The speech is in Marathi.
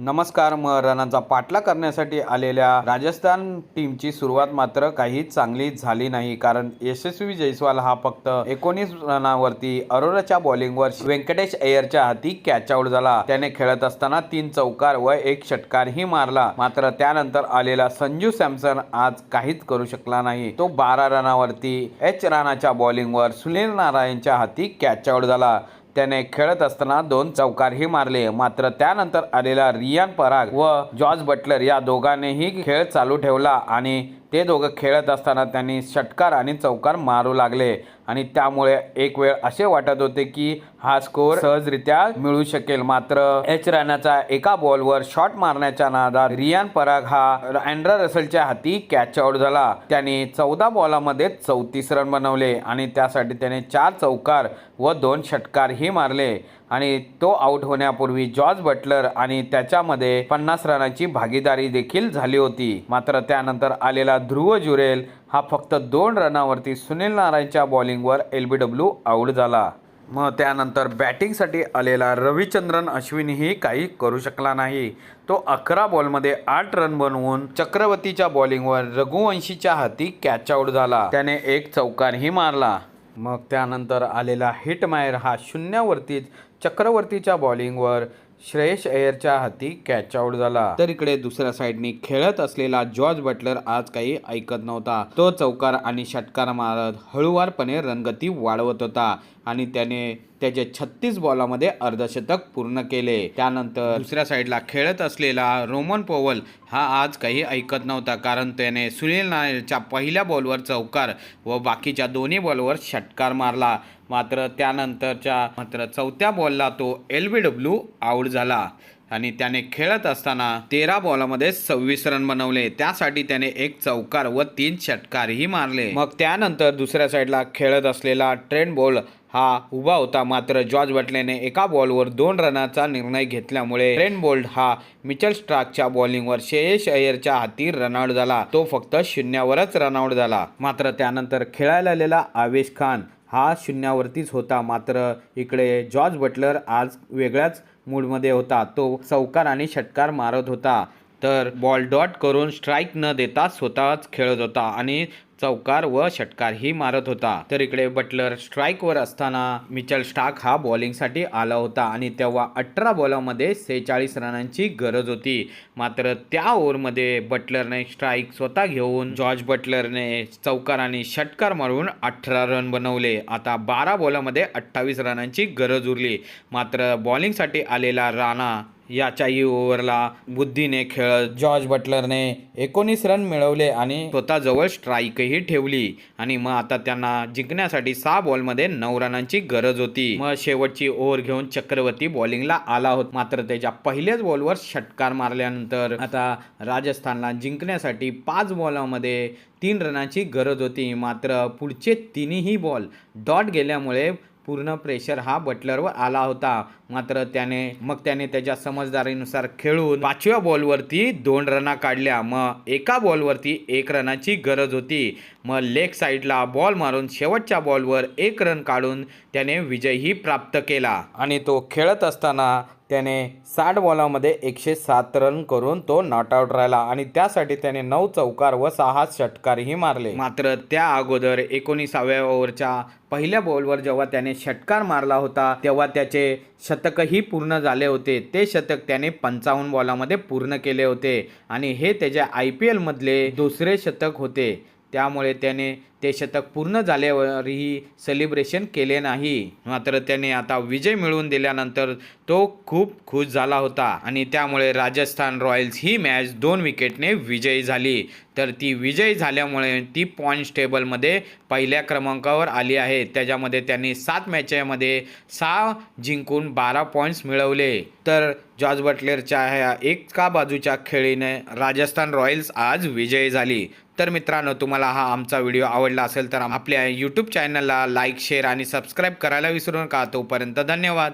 नमस्कार म रनाचा पाठला करण्यासाठी आलेल्या राजस्थान टीमची सुरुवात मात्र काही चांगली झाली नाही कारण यशस्वी जयस्वाल हा फक्त एकोणीस रनावरती अरोराच्या बॉलिंगवर व्यंकटेश अय्यरच्या हाती कॅच आउट झाला. त्याने खेळत असताना तीन चौकार व एक षटकारही मारला. मात्र त्यानंतर आलेला संजू सॅमसन आज काहीच करू शकला नाही. तो बारा रनावरती एच राणाच्या बॉलिंगवर सुनील नारायणच्या हाती कॅच आउट झाला. त्याने खेळत असताना दोन चौकारही मारले. मात्र त्यानंतर आलेला रियान पराग व जॉर्ज बटलर या दोघांनीही खेळ चालू ठेवला आणि ते दोघं खेळत असताना त्यांनी षटकार आणि चौकार मारू लागले. आणि त्यामुळे एक वेळ असे वाटत होते की हा स्कोअर सहजरित्या मिळू शकेल. मात्र एच राणाचा एका बॉलवर शॉट मारण्याच्या नादात रियान पराग हा अँड्रा रसलच्या हाती कॅच आउट झाला. त्याने चौदा बॉलामध्ये चौतीस रन बनवले आणि त्यासाठी त्याने चार चौकार व दोन षटकारही मारले. आणि तो आऊट होण्यापूर्वी जॉर्ज बटलर आणि त्याच्यामध्ये पन्नास रनाची भागीदारी देखील झाली होती. मात्र त्यानंतर आलेला ध्रुव जुरेल हा फक्त दोन रनावरती सुनील नारायणच्या बॉलिंगवर एल बी डब्ल्यू आऊट झाला. मग त्यानंतर बॅटिंगसाठी आलेला रविचंद्रन अश्विनही काही करू शकला नाही. तो अकरा बॉलमध्ये आठ रन बनवून चक्रवर्तीच्या बॉलिंगवर रघुवंशीच्या हाती कॅच आऊट झाला. त्याने एक चौकारही मारला. मग त्यानंतर आलेला हिटमायर हा शून्यावरतीच चक्रवर्तीच्या बॉलिंगवर श्रेयस अय्यरच्या हाती कॅच आऊट झाला. तर इकडे दुसऱ्या साईडनी खेळत असलेला जॉर्ज बटलर आज काही ऐकत नव्हता. तो चौकार आणि षटकार मारत हळूवारपणे रंगती वाढवत होता. आणि त्याने त्याचे छत्तीस बॉलामध्ये अर्धशतक पूर्ण केले. त्यानंतर दुसऱ्या साईडला खेळत असलेला रोमन पोवल हा आज काही ऐकत नव्हता कारण त्याने सुनील नायरच्या पहिल्या बॉलवर चौकार व बाकीच्या दोन्ही बॉलवर षटकार मारला. मात्र त्यानंतरच्या मात्र चौथ्या बॉलला तो एल बी डब्ल्यू आऊट झाला आणि त्याने खेळत असताना तेरा बॉलामध्ये सव्वीस रन बनवले. त्यासाठी त्याने एक चौकार व तीन षटकारही मारले. मग त्यानंतर दुसऱ्या साईडला खेळत असलेला ट्रेंड बॉल हा उभा होता मात्र जॉर्ज बटलेने एका बॉलवर दोन रनाचा निर्णय घेतल्यामुळे ट्रेंड बोल्ड हा मिचल स्ट्राकच्या बॉलिंगवर श्रेयस अय्यरच्या हाती रनआउट झाला. तो फक्त शून्यावरच रनआउट झाला. मात्र त्यानंतर खेळायला आलेला आवेश खान हा शून्यावरतीच होता. मात्र इकडे जॉर्ज बटलर आज वेगळ्याच मूडमध्ये होता. तो चौकार आणि षटकार मारत होता. तर बॉल डॉट करून स्ट्राईक न देता स्वतःच खेळत होता आणि चौकार व षटकारही मारत होता. तर इकडे बटलर स्ट्राईकवर असताना मिचल स्टाक हा बॉलिंगसाठी आला होता आणि तेव्हा अठरा बॉलामध्ये सेहेचाळीस रनांची गरज होती. मात्र त्या ओव्हरमध्ये बटलरने स्ट्राईक स्वतः घेऊन जॉर्ज बटलरने चौकार आणि षटकार मारून अठरा रन बनवले. आता बारा बॉलामध्ये अठ्ठावीस रनांची गरज उरली. मात्र बॉलिंगसाठी आलेला राणा याच्याही ओव्हरला बुद्धीने खेळत जॉर्ज बटलरने एकोणीस रन मिळवले आणि स्वतःजवळ स्ट्राईकही ठेवली. आणि मग आता त्यांना जिंकण्यासाठी सहा बॉलमध्ये नऊ रनांची गरज होती. मग शेवटची ओव्हर घेऊन चक्रवर्ती बॉलिंगला आला होता. मात्र त्याच्या पहिल्याच बॉलवर षटकार मारल्यानंतर आता राजस्थानला जिंकण्यासाठी पाच बॉलामध्ये तीन रनाची गरज होती. मात्र पुढचे तिन्ही बॉल डॉट गेल्यामुळे पूर्ण प्रेशर हा बटलरवर आला होता. मात्र त्याने मग त्याने त्याच्या समजदारीनुसार खेळून पाचव्या बॉलवरती दोन रना काढल्या. मग एका बॉलवरती एक रनाची गरज होती. मग लेग साईडला बॉल मारून शेवटच्या बॉलवर एक रन काढून त्याने विजयही प्राप्त केला. आणि तो खेळत असताना त्याने साठ बॉलामध्ये एकशे सात रन करून तो नॉट आऊट राहिला आणि त्यासाठी त्याने नऊ चौकार व सहा षटकारही मारले. मात्र त्या अगोदर एकोणीसाव्या ओव्हरच्या पहिल्या बॉलवर जेव्हा त्याने षटकार मारला होता तेव्हा त्याचे शतकही पूर्ण झाले होते. ते शतक त्याने पंचावन्न बॉलामध्ये पूर्ण केले होते आणि हे त्याच्या आय पी एलमधले दुसरे शतक होते. त्यामुळे त्याने ते शतक पूर्ण झाल्यावरही सेलिब्रेशन केले नाही. मात्र त्याने आता विजय मिळवून दिल्यानंतर तो खूप खुश झाला होता आणि त्यामुळे राजस्थान रॉयल्स ही मॅच दोन विकेटने विजयी झाली. तर ती विजयी झाल्यामुळे ती पॉईंट्स टेबलमध्ये पहिल्या क्रमांकावर आली आहे. त्याच्यामध्ये त्यांनी सात मॅचमध्ये सहा जिंकून बारा पॉईंट्स मिळवले. तर जॉर्ज बटलेरच्या ह्या एका बाजूच्या खेळीने राजस्थान रॉयल्स आज विजयी झाली. तर मित्रांनो तुम्हाला हा आमचा व्हिडिओ आवड आवडला असेल तर आपल्या यूट्यूब चॅनलला लाईक शेअर आणि सबस्क्राईब करायला विसरू नका. तोपर्यंत धन्यवाद.